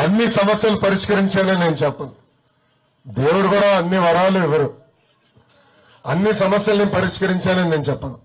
అన్ని సమస్యలు పరిష్కరించాలని నేను చెప్పను. దేవుడు కూడా అన్ని వరాలు ఇవ్వరు అన్ని సమస్యల్ని పరిష్కరించాలని నేను చెప్పను.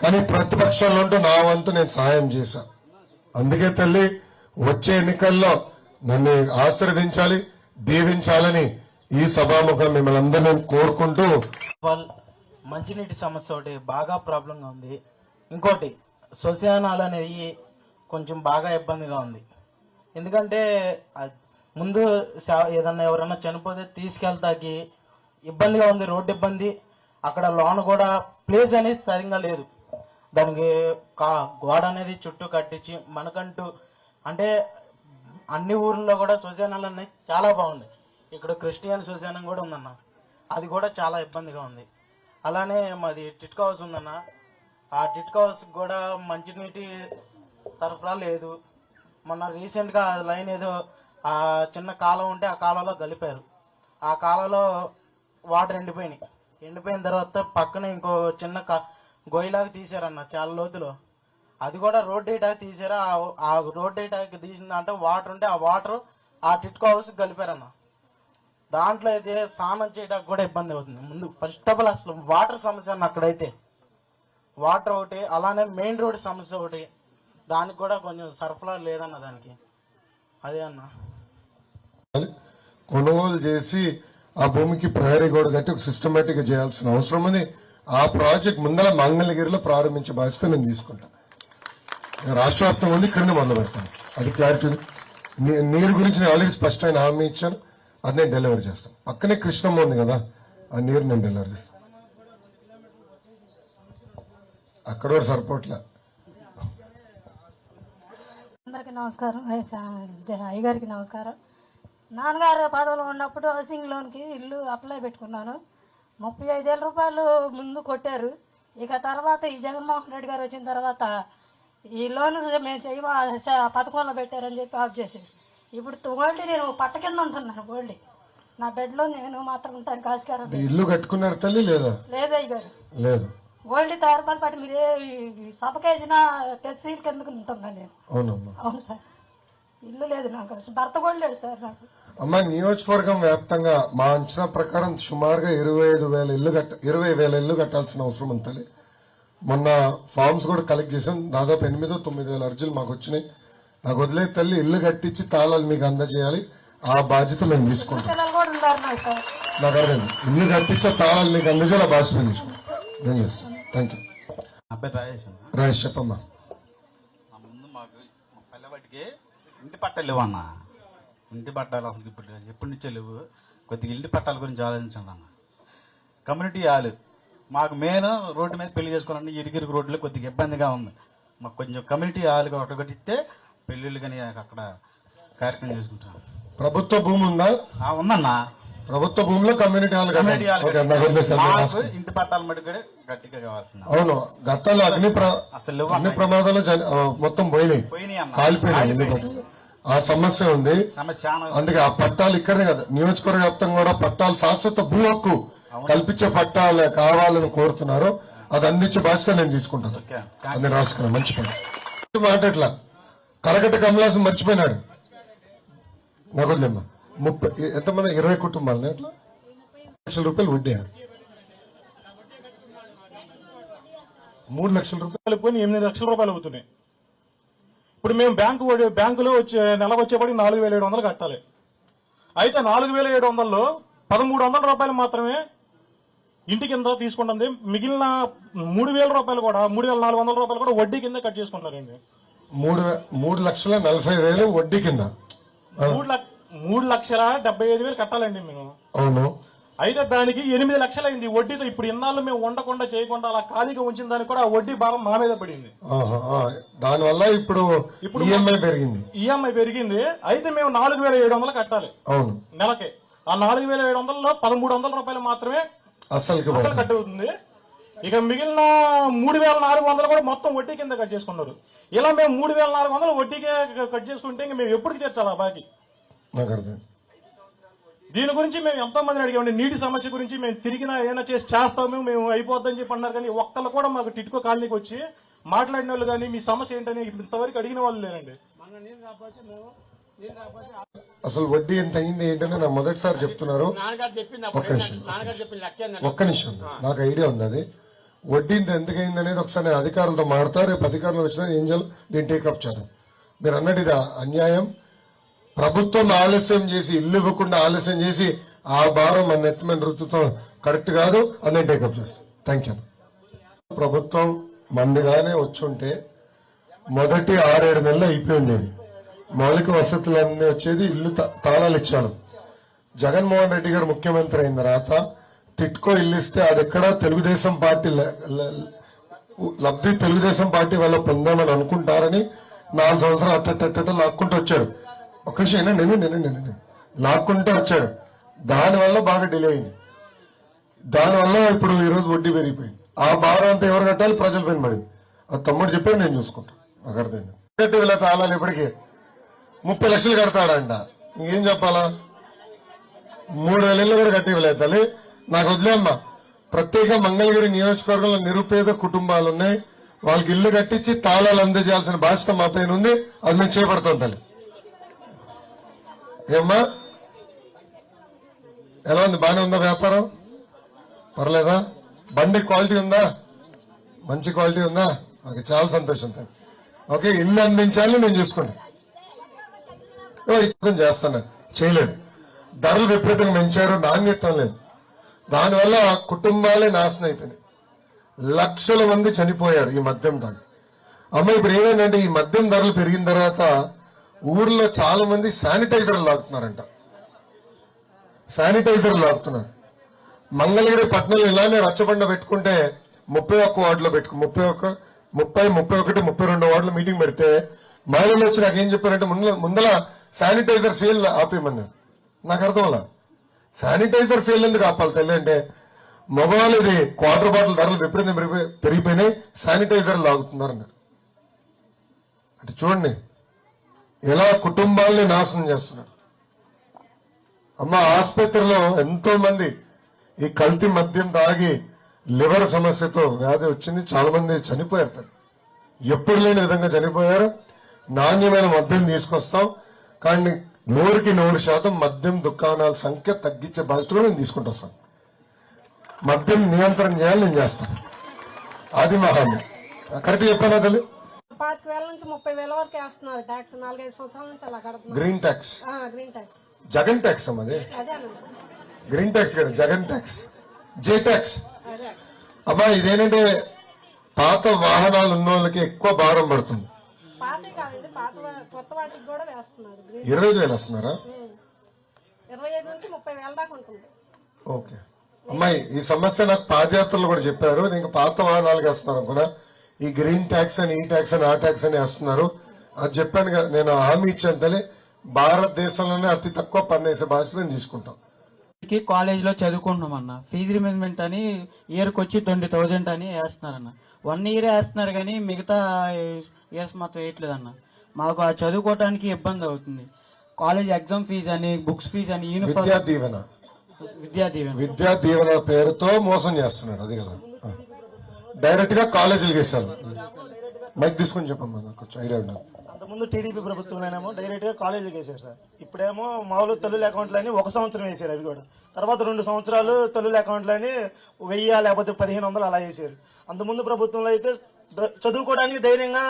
కానీ ప్రతిపక్షంలో ఉంటూ నా వంతు నేను సహాయం చేశాను అందుకే తల్లి వచ్చే ఎన్నికల్లో నన్ను ఆశీర్వదించాలి దీవించాలని ఈ సభాముఖం మిమ్మల్ని అందరూ కోరుకుంటూ మంచినీటి సమస్య ఒకటి బాగా ప్రాబ్లంగా ఉంది. ఇంకోటి శ్వశానాలు అనేది కొంచెం బాగా ఇబ్బందిగా ఉంది. ఎందుకంటే ముందు ఏదన్నా ఎవరైనా చనిపోతే తీసుకెళ్తాకి ఇబ్బందిగా ఉంది రోడ్డు ఇబ్బంది. అక్కడ లోన కూడా ప్లేస్ అనేది సరిగ్గా లేదు. దానికి కా గోడ అనేది చుట్టూ కట్టించి మనకంటూ అంటే అన్ని ఊర్లో కూడా శ్మశానాలు అనేవి చాలా బాగున్నాయి. ఇక్కడ క్రిస్టియన్ శ్మశానం కూడా ఉందన్న. అది కూడా చాలా ఇబ్బందిగా ఉంది. అలానే మాది టిట్కా హౌస్ ఉందన్న. ఆ టిట్కా హౌస్ కూడా మంచినీటి సరఫరా లేదు. మొన్న రీసెంట్గా లైన్ ఏదో ఆ చిన్న కాలం ఉంటే ఆ కాలంలో కలిపారు ఆ కాలంలో వాటర్ ఎండిపోయినాయి. ఎండిపోయిన తర్వాత పక్కన ఇంకో చిన్న కా గొయ్యిలాగా తీసారన్న చాలా లోతులో. అది కూడా రోడ్ డేటా తీసారా ఆ- రోడ్ డేటాకి తీసిన అంటే వాటర్ ఉంటే ఆ వాటర్ ఆ టిట్కో హౌస్ కలిపారన్న దాంట్లో అయితే స్నానం చేయడానికి కూడా ఇబ్బంది అవుతుంది. ముందు ఫస్ట్ ఆఫ్ ఆల్ అసలు వాటర్ సమస్య అన్న అక్కడైతే. వాటర్ ఒకటి అలానే మెయిన్ రోడ్ సమస్య ఒకటి. దానికి కూడా కొంచెం సరఫరా లేదన్న దానికి. అదే అన్న. కొనుగోలు చేసి ఆ భూమికి ప్రహరీ గోడ కట్టి ఒక సిస్టమేటిక్గా చేయాల్సిన అవసరం ఉంది. ఆ ప్రాజెక్ట్ ముందర మంగళగిరిలో ప్రారంభించే బాధ్యత నేను తీసుకుంటాను రాష్ట్ర వ్యాప్తంగా ఉంది ఇక్కడనే మొదలు పెడతాను. అది క్లారిటీ నీరు గురించి నేను ఆల్రెడీ స్పష్టమైన హామీ ఇచ్చాను. అది నేను డెలివరీ చేస్తాను. పక్కనే కృష్ణమ్మ ఉంది కదా ఆ నీరు నేను డెలివరీ చేస్తాను. అక్కడ కూడా సరిపోట్లే అందరికీ నమస్కారం. అయ్యగారికి నమస్కారం. నాన్నగారు పదవిలో ఉన్నప్పుడు హౌసింగ్ లోన్కి ఇల్లు అప్లై పెట్టుకున్నాను. ముప్పై ఐదేళ్ళ రూపాయలు ముందు కొట్టారు. ఇక తర్వాత ఈ జగన్మోహన్ రెడ్డి గారు వచ్చిన తర్వాత ఈ లోన్ మేము చేయమా పథకంలో పెట్టారని చెప్పి ఆఫ్ చేసి ఇప్పుడు ఓల్డ్ నేను పట్ట కింద ఉంటున్నాను ఓల్డ్. నా బెడ్లో నేను మాత్రం ఉంటాను కాసుకారం ఇల్లు కట్టుకున్నారు తల్లి లేదా? లేదు అయ్యగారు. లేదు. ఓల్డ్ తయారు పాటు మీరే సభకేసిన పెద్ద కిందకు ఉంటున్నాను నేను అవునమ్మా. అవును సార్. ఇల్లు లేదు నాకు భర్త కూడా లేడు సార్ నాకు. అమ్మ నియోజకవర్గం వ్యాప్తంగా మా అంచనా ప్రకారం సుమారుగా ఇరవై ఐదు వేల ఇల్లు కట్ట ఇరవై వేల ఇల్లు కట్టాల్సిన అవసరం తల్లి. మొన్న ఫార్మ్స్ కూడా కలెక్ట్ చేశాం. దాదాపు ఎనిమిదో తొమ్మిది వేల అర్జీలు మాకు వచ్చినాయి. నాకు వదిలే తల్లి ఇల్లు కట్టించి తాళాలు మీకు అందజేయాలి. ఆ బాధ్యత మేము తీసుకుంటాం. నాకు అర్థం ఇల్లు కట్టించే తాళాలు మీకు అందజేయాలి ఆ బాధ్యత మేము తీసుకుంటాం. థ్యాంక్ యూ అబ్బాయి రాజేష్ చెప్పమ్మా. ముందు మాకు మా ఇంటి పట్టాలు లేవు అన్న. ఇంటి పట్టాలు అసలు ఇప్పుడు ఎప్పటి నుంచో లేవు. కొద్దిగా ఇంటి పట్టాల గురించి ఆలోచించండి అన్న. Community hall. మాకు మెయిన్ రోడ్డు మీద పెళ్ళి చేసుకోవాలంటే ఇరుగిరుగు రోడ్లు కొద్దిగా ఇబ్బందిగా ఉంది. మాకు కొంచెం కమ్యూనిటీ హాల్ ఒకటి కట్టిస్తే పెళ్ళిళ్ళు కానీ అక్కడ కార్యక్రమం చేసుకుంటాం. ప్రభుత్వ భూమి ఉందా? ఆ, ఉందన్న. ప్రభుత్వ భూమిలో కమ్యూనిటీ హాల్. ఇంటి పట్టాల గట్టిగా కావాల్సింది. అవును. గతంలో అగ్ని అగ్ని. ప్రమాదాలు మొత్తం పోయినాయి. కాలిపోయినాయి. పట్టాలు. ఆ సమస్య ఉంది. అందుకే ఆ పట్టాలు ఇక్కడే కదా. నియోజకవర్గ వ్యాప్తంగా కూడా పట్టాలు శాశ్వత భూ హక్కు కల్పించే పట్టాలు కావాలని కోరుతున్నారు. అది అందించే బాధ్యత నేను తీసుకుంటాను. అది నేను రాసుకున్నాను. మంచి పని మాట ఎట్లా? కలకట్ట కమలాసం మర్చిపోయినాడు. నాకు వదిలేమ్మా. ముప్పై ఎంతమంది? ఇరవై కుటుంబాలని ఎట్లా లక్షల రూపాయలు వడ్డీ మూడు లక్షల రూపాయలు కలిపి ఎనిమిది లక్షల రూపాయలు అవుతున్నాయి. ఇప్పుడు మేము బ్యాంకు బ్యాంకులో వచ్చే నెలకు వచ్చేపటికి నాలుగు వేల ఏడు వందలు కట్టాలి. అయితే నాలుగు వేల ఏడు వందల్లో పదమూడు వందల రూపాయలు మాత్రమే ఇంటి కింద తీసుకుంటుంది. మిగిలిన మూడు వేల రూపాయలు కూడా మూడు వేల నాలుగు వందల రూపాయలు కూడా వడ్డీ కింద కట్ చేసుకుంటారండి మూడు మూడు లక్షల నలభై వేలు వడ్డీ కింద. మూడు లక్ష మూడు లక్షల డెబ్బై ఐదు వేలు కట్టాలండి మేము. అవును. అయితే దానికి ఎనిమిది లక్షలు అయింది వడ్డీతో. ఇప్పుడు ఇన్నాళ్ళు మేము ఉండకుండా చేయకుండా అలా ఖాళీగా ఉంచిన దానికి కూడా ఆ వడ్డీ భారం మా మీద పడింది. దానివల్ల ఇప్పుడు ఇప్పుడు ఈఎంఐ పెరిగింది. ఈఎంఐ పెరిగింది. అయితే మేము నాలుగు వేల ఏడు వందలు కట్టాలి. అవును. నెలకి. ఆ నాలుగు వేల ఏడు వందలలో పదమూడు వందల రూపాయలు మాత్రమే అసలుకి అసలు కట్ అవుతుంది ఇక మిగిలిన మూడు వేల నాలుగు వందలు కూడా మొత్తం వడ్డీ కింద కట్ చేసుకున్నారు. ఇలా మేము మూడు వేల నాలుగు వందలు వడ్డీకే కట్ చేసుకుంటే ఇంక మేము ఎప్పటికి తీర్చాలి ఆ బాకీ? నాకు అర్థం దీని గురించి మేము ఎంతో మందిని అడిగామండి నీటి సమస్య గురించి మేము తిరిగినా ఏమైనా చేసి చేస్తాము మేము అయిపోద్దని చెప్పి అన్నారు. కానీ ఒక్కళ్ళు కూడా మాకు టిట్కో కాలనీకి వచ్చి మాట్లాడిన వాళ్ళు కానీ మీ సమస్య ఏంటని ఇంతవరకు అడిగిన వాళ్ళు లేరండి. అసలు వడ్డీ ఎంత అయింది ఏంటని నా మొదటిసారి చెప్తున్నారు. ఒక్క నిమిషం. ఒక్క నిమిషం. నాకు ఐడియా ఉంది అది. వడ్డీ ఇంత ఎందుకు అయింది అనేది ఒకసారి నేను అధికారులతో మాడతా రేపు అధికారులు వచ్చినా ఏం చేయాలి? నేను టేకప్ చేద్దాం. మీరు అన్నది ఇది అన్యాయం. ప్రభుత్వం ఆలస్యం చేసి ఇల్లు ఇవ్వకుండా ఆలస్యం చేసి ఆ భారం మన నెత్తి మీద రుతుతో కరెక్ట్ కాదు అని నేను టేకప్ చేస్తాను థ్యాంక్ యూ ప్రభుత్వం మందిగానే వచ్చుంటే మొదటి ఆరేడు నెలలు అయిపోయి ఉండేది మౌలిక వసతులన్నీ వచ్చేది ఇల్లు తాళాలు ఇచ్చాను. జగన్మోహన్ రెడ్డి గారు ముఖ్యమంత్రి అయిన తర్వాత టిట్కో ఇల్లు ఇస్తే అది ఎక్కడ తెలుగుదేశం పార్టీ లబ్ధి తెలుగుదేశం పార్టీ వల్ల పొందామని అనుకుంటారని నాలుగు సంవత్సరాలు అట్టట్టట్ట లాక్కుంటూ వచ్చాడు ఒక విషయం వినండి వినండి వినండి లాక్కుంటూ వచ్చాడు. దానివల్ల బాగా డిలే అయింది. దానివల్ల ఇప్పుడు ఈ రోజు వడ్డీ పెరిగిపోయింది. ఆ భారం అంతా ఎవరు కట్టాలి? ప్రజల పైన పడింది. ఆ తమ్ముడు చెప్పాడు నేను చూసుకుంటాను నాకు అర్థమైంది? కట్టి వీళ్ళ తాళాలు ఇప్పటికి ముప్పై లక్షలు కడతాడంట. ఇంకేం చెప్పాలా? మూడు వేల ఇళ్ళు కూడా కట్టి ఇవ్వలేదు తల్లి. నాకు వదిలేమ్మా ప్రత్యేక మంగళగిరి నియోజకవర్గంలో నిరుపేద కుటుంబాలు ఉన్నాయి. వాళ్ళకి ఇల్లు కట్టించి తాళాలు అందజేయాల్సిన బాధ్యత మా పైన ఉంది. అది మేము చేపడతాం తల్లి. ఏమ్మా? ఎలా ఉంది? బానే ఉందా వ్యాపారం? పర్లేదా? బండి క్వాలిటీ ఉందా? మంచి క్వాలిటీ ఉందా? నాకు చాలా సంతోషం తల్లి ఓకే ఇల్లు అందించాలని నేను చూసుకోండి ఓ, చేస్తాను. చేయలేదు. ధరలు విపరీతంగా పెంచారు నాణ్యత లేదు. దానివల్ల కుటుంబాలే నాశనం అయిపోయినాయి. లక్షల మంది చనిపోయారు ఈ మద్యం తాగి అమ్మ ఇప్పుడు ఏమైందంటే ఈ మద్యం ధరలు పెరిగిన తర్వాత ఊర్లో చాలా మంది శానిటైజర్లు లాగుతున్నారంట. శానిటైజర్ లాగుతున్నారు. మంగళగిరి పట్టణంలో ఇలానే రచ్చబండ పెట్టుకుంటే ముప్పై ఒక్క వార్డులో పెట్టుకు ముప్పై ఒక్క ముప్పై ముప్పై ఒకటి ముప్పై రెండు వార్డులో మీటింగ్ పెడితే మహిళలు వచ్చి నాకు ఏం చెప్పారంటే ముందల ముందల శానిటైజర్ సేల్ ఆపేయమని నాకు అర్థంలా శానిటైజర్ సేల్ ఎందుకు ఆపాలి తల్లి అంటే మగవాళ్ళు క్వార్టర్ బాటిల్ ధరలు విపరీతం పెరిగిపోయినాయి శానిటైజర్ లాగుతున్నారు అంటే చూడండి. ఎలా కుటుంబాల్ని నాశనం చేస్తున్నారు? అమ్మ ఆసుపత్రిలో ఎంతో మంది ఈ కల్తీ మద్యం తాగి లివర్ సమస్యతో వ్యాధి వచ్చింది. చాలా మంది చనిపోయారు. ఎప్పుడు లేని విధంగా చనిపోయారు. నాణ్యమైన మద్యం తీసుకొస్తాం. కానీ నూరుకి నూరు శాతం మద్యం దుకాణాల సంఖ్య తగ్గించే బాధ్యతలో నేను తీసుకుంటా సార్ మద్యం నియంత్రణ చేయాలి నేను చేస్తాను. అది మహాన్ని కరెక్ట్ చెప్పాను తల్లి? పాతిక వేల నుంచి ముప్పై వేల వరకు వేస్తున్నారు ట్యాక్స్. నాలుగైదు సంవత్సరాల నుంచి అలా కడుతున్నారు. గ్రీన్ ట్యాక్స్ ఆ, గ్రీన్ ట్యాక్స్ జగన్ ట్యాక్స్ అమ్మది అదేనండి గ్రీన్ ట్యాక్స్ కదా జగన్ ట్యాక్స్ జే ట్యాక్స్ అదే. అమ్మా ఇదేంటంటే పాత వాహనాలు ఉన్న వాళ్ళకి ఎక్కువ భారం పడుతుంది. పాత కాదండి పాత వా- కొత్త వాటికి కూడా వేస్తున్నారు. గ్రీన్ ఇరవై ఐదు వేలు వస్తున్నారా? ఉమ్. ఇరవై ఐదు నుంచి ముప్పై వేల దాకా ఉంటుంది. ఓకే. అమ్మాయి ఈ సమస్య నాకు పాదయాత్రలు కూడా చెప్పారు. నేను ఇంకా పాత వాహనాలకు వేస్తున్నారు అనుకున్నా ఈ గ్రీన్ ట్యాక్స్ అని ఈ ట్యాక్స్ అని ఆ ట్యాక్స్ అని వేస్తున్నారు. అది చెప్పాను కదా నేను హామీ ఇచ్చాను తల్లి భారతదేశంలోనే అతి తక్కువ పన్ను వేసే బాధ్యత నేను తీసుకుంటాం. కాలేజ్లో చదువుకుంటున్నాం అన్న. ఫీజు రిమెంట్మెంట్ అని ఇయర్కి వచ్చి ట్వంటీ థౌజండ్ అని వేస్తున్నారన్న. వన్ ఇయర్ వేస్తున్నారు కానీ మిగతా ఇయర్స్ మాత్రం వేయట్లేదు అన్న మాకు ఆ చదువుకోవడానికి ఇబ్బంది అవుతుంది. కాలేజ్ ఎగ్జామ్ ఫీజు అని బుక్స్ ఫీజు అని యూనిఫామ్ దీవెన. విద్యా దీవెన. విద్యా దీవెన పేరుతో మోసం చేస్తున్నాడు అది కదా. డైరెక్ట్గా కాలేజీలకు వేసాను మైక్ తీసుకొని చెప్పమ్మా నాకు కొంచెం ఐడియా ఉన్నాను అంతకుముందు టీడీపీ ప్రభుత్వంలోనేమో డైరెక్ట్గా కాలేజీకి వేసారు సార్. ఇప్పుడేమో మామూలు తల్లుల అకౌంట్లని ఒక సంవత్సరం వేసారు అవి కూడా. తర్వాత రెండు సంవత్సరాలు తల్లుల అకౌంట్లని వెయ్యి లేకపోతే పదిహేను వందలు అలా వేసారు అంతకుముందు ప్రభుత్వంలో అయితే చదువుకోవడానికి ధైర్యంగా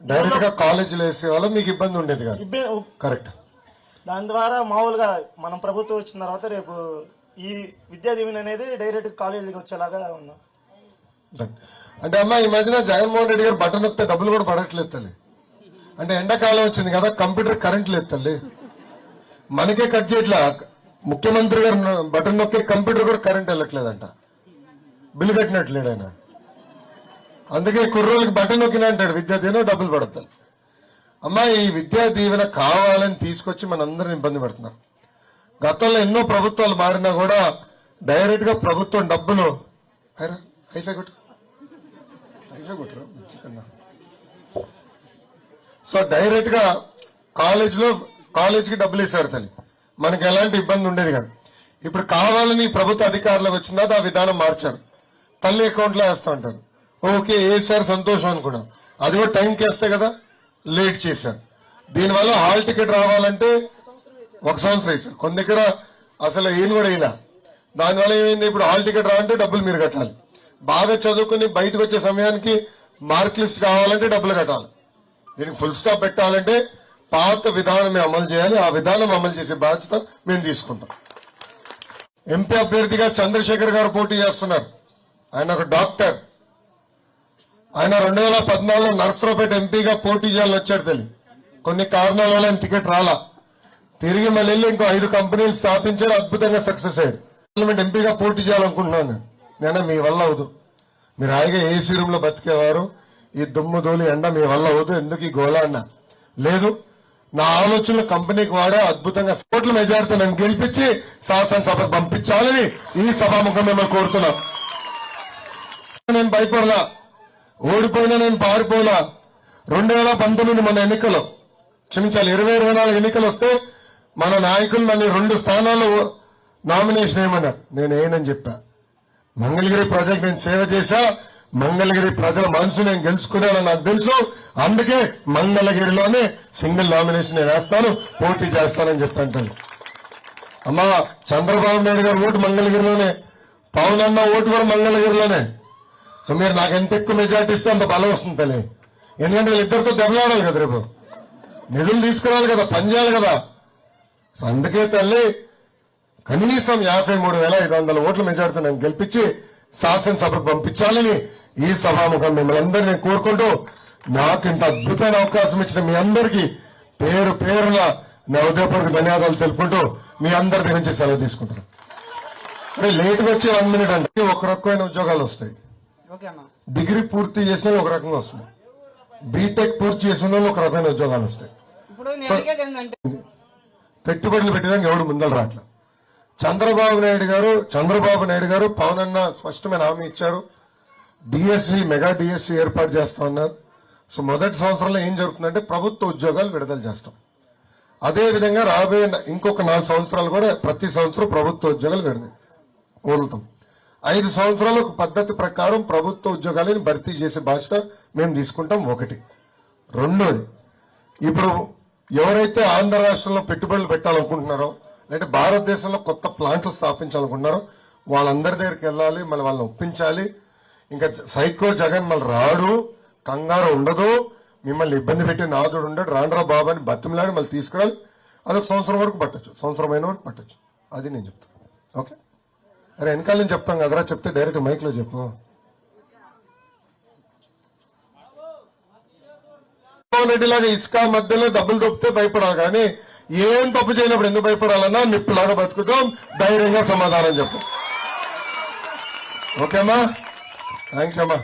డైరెక్ట్గా కాలేజీలు వేసే వాళ్ళ మీకు ఇబ్బంది ఉండేది కాదు. కరెక్ట్. దాని ద్వారా మామూలుగా మనం ప్రభుత్వం వచ్చిన తర్వాత రేపు ఈ విద్యా దీవెన అనేది డైరెక్ట్ కాలేజీకి వచ్చేలాగా ఉన్నాం. అంటే అమ్మా ఈ మధ్యన జగన్మోహన్ రెడ్డి గారు బటన్ నొక్కితే డబ్బులు కూడా పడట్లేదు తల్లి. అంటే ఎండాకాలం వచ్చింది కదా కంప్యూటర్ కరెంట్ లేదు తల్లి. మనకే కట్ చేయట్లా. ముఖ్యమంత్రి గారు బటన్ నొక్కే కంప్యూటర్ కూడా కరెంట్ వెళ్ళట్లేదంట. బిల్లు కట్టినట్లేడు ఆయన. అందుకే కుర్రోళ్ళకి బటన్ నొక్కినా అంటాడు విద్యా దీవెన డబ్బులు పడతాయి అమ్మా ఈ విద్యా దీవెన కావాలని తీసుకొచ్చి మనందరం ఇబ్బంది పెడుతున్నారు గతంలో ఎన్నో ప్రభుత్వాలు మారినా కూడా డైరెక్ట్గా ప్రభుత్వం డబ్బులు. అరే, హైఫై కొట్టు. సో డైరెక్ట్గా కాలేజ్లో కాలేజ్కి డబ్బులు ఇస్తారు తల్లి. మనకి ఎలాంటి ఇబ్బంది ఉండేది కాదు. ఇప్పుడు కావాలని ప్రభుత్వ అధికారులకు వచ్చిన తర్వాత ఆ విధానం మార్చారు. తల్లి అకౌంట్లో వేస్తా ఉంటారు. ఓకే వేసారు సంతోషం అనుకున్నాం. అది కూడా టైంకి వేస్తే కదా లేట్ చేశారు. దీనివల్ల హాల్ టికెట్ రావాలంటే ఒక సంవత్సరం వేసారు కొన్ని దగ్గర అసలు ఏం కూడా ఇలా దానివల్ల ఏమైంది? ఇప్పుడు హాల్ టికెట్ రావాలంటే డబ్బులు మీరు కట్టాలి. బాగా చదువుకుని బయటకు వచ్చే సమయానికి మార్క్ లిస్ట్ కావాలంటే డబ్బులు కట్టాలి. దీనికి ఫుల్ స్టాప్ పెట్టాలంటే పాత విధానం మేము అమలు చేయాలి. ఆ విధానం అమలు చేసే బాధ్యత మేము తీసుకుంటాం. ఎంపీ అభ్యర్థిగా చంద్రశేఖర్ గారు పోటీ చేస్తున్నారు. ఆయన ఒక డాక్టర్. ఆయన రెండు వేల పద్నాలుగులో నర్సరావుపేట ఎంపీగా పోటీ చేయాలని వచ్చాడు తెలియదు కొన్ని కారణాల వల్ల ఆయన టికెట్ రాలా. తిరిగి మళ్ళీ వెళ్ళి ఇంకో ఐదు కంపెనీలు స్థాపించాడు. అద్భుతంగా సక్సెస్ అయ్యాడు. పార్లమెంట్ ఎంపీగా పోటీ చేయాలనుకుంటున్నాను నేను. మీ వల్ల అవదు. మీరు హాయిగా ఏసీ రూమ్లో బతికేవారు? ఈ దుమ్ము ధూళి ఎండ మీ వల్ల అవదు. ఎందుకు ఈ గోళ అన్న? లేదు నా ఆలోచనలు కంపెనీకి వాడే అద్భుతంగా కోట్ల మెజారిటీ నన్ను గెలిపించి శాసనసభకు పంపించాలని ఈ సభాముఖం మిమ్మల్ని కోరుతున్నాం. నేను భయపడలా. ఓడిపోయినా నేను పారిపోలా. రెండు వేల పంతొమ్మిది మన ఎన్నికలు. క్షమించాలి ఇరవై ఇరవై నాలుగు ఎన్నికలు వస్తే మన నాయకులు నన్ను రెండు స్థానాల్లో నామినేషన్ ఏమన్నారు? నేను ఏనని చెప్పా. మంగళగిరి ప్రజలకు నేను సేవ చేశా మంగళగిరి ప్రజల మనసు నేను గెలుచుకున్నానని నాకు తెలుసు. అందుకే మంగళగిరిలోనే సింగిల్ నామినేషన్ నేను వేస్తాను పోటీ చేస్తానని చెప్తాను తల్లి అమ్మా చంద్రబాబు నాయుడు గారు ఓటు మంగళగిరిలోనే పవన్ అన్న ఓటు కూడా మంగళగిరిలోనే. సో మీరు నాకు ఎంత ఎక్కువ మెజార్టీ ఇస్తే అంత బలం వస్తుంది తల్లి. ఎందుకంటే వీళ్ళిద్దరితో దెబ్బలాడాలి కదా రేపు. నిధులు తీసుకురావాలి కదా పని చేయాలి కదా. అందుకే తల్లి కనీసం యాభై మూడు వేల ఐదు వందల ఓట్ల మెజార్టీ నన్ను గెలిపించి శాసనసభకు పంపించాలని ఈ సభాముఖం మిమ్మల్ని అందరినీ కోరుకుంటూ నాకు ఇంత అద్భుతమైన అవకాశం ఇచ్చిన మీ అందరికీ పేరు పేరున నా ఉదయపూర్వక ధన్యవాదాలు తెలుపుకుంటూ మీ అందరి గురించి సెలవు తీసుకుంటాను అరే లేటుగా వచ్చి వన్ మినిట్ అంటే ఒక రకమైన ఉద్యోగాలు వస్తాయి. డిగ్రీ పూర్తి చేసిన ఒక రకంగా వస్తుంది బీటెక్ పూర్తి చేసిన ఒక రకమైన ఉద్యోగాలు వస్తాయి. పెట్టుబడులు పెట్టడానికి ఎవడు ముందలు రావట్ల చంద్రబాబు నాయుడు గారు చంద్రబాబు నాయుడు గారు పవన్ అన్న స్పష్టమైన హామీ ఇచ్చారు. డిఎస్సి మెగా డిఎస్సి ఏర్పాటు చేస్తా ఉన్నారు. సో మొదటి సంవత్సరంలో ఏం జరుగుతుందంటే ప్రభుత్వ ఉద్యోగాలు విడుదల చేస్తాం. అదే విధంగా రాబోయే ఇంకొక నాలుగు సంవత్సరాలు కూడా ప్రతి సంవత్సరం ప్రభుత్వ ఉద్యోగాలు విడుదల కోరుతాం. ఐదు సంవత్సరాలు ఒక పద్ధతి ప్రకారం ప్రభుత్వ ఉద్యోగాలను భర్తీ చేసే బాధ్యత మేము తీసుకుంటాం ఒకటి. రెండోది ఇప్పుడు ఎవరైతే ఆంధ్ర రాష్ట్రంలో పెట్టుబడులు పెట్టాలనుకుంటున్నారో అంటే భారతదేశంలో కొత్త ప్లాంట్లు స్థాపించాలనుకున్నారు వాళ్ళందరి దగ్గరికి వెళ్ళాలి మళ్ళీ వాళ్ళని ఒప్పించాలి. ఇంకా సైకో జగన్ మళ్ళీ రాడు కంగారు ఉండదు మిమ్మల్ని ఇబ్బంది పెట్టి నాదుడు ఉండడు రాండ్రా బాబు అని బతిమలాడి మళ్ళీ తీసుకురాలి. అదొక సంవత్సరం వరకు పట్టచ్చు సంవత్సరం అయిన వరకు పట్టచ్చు. అది నేను చెప్తాను ఓకే? అరే వెనకాల నుంచి చెప్తాం కదరా చెప్తే డైరెక్ట్ మైక్లో చెప్పు. రెడ్డిలాగా ఇసుక మధ్యలో డబ్బులు దొప్పితే భయపడాలి కానీ ఏం తప్పు చేయనప్పుడు ఎందుకు భయపడాలన్నా నిప్పులాగా బతుకుతాం ధైర్యంగా సమాధానం చెప్పు ఓకేమ్మా? థ్యాంక్ యూ అమ్మా.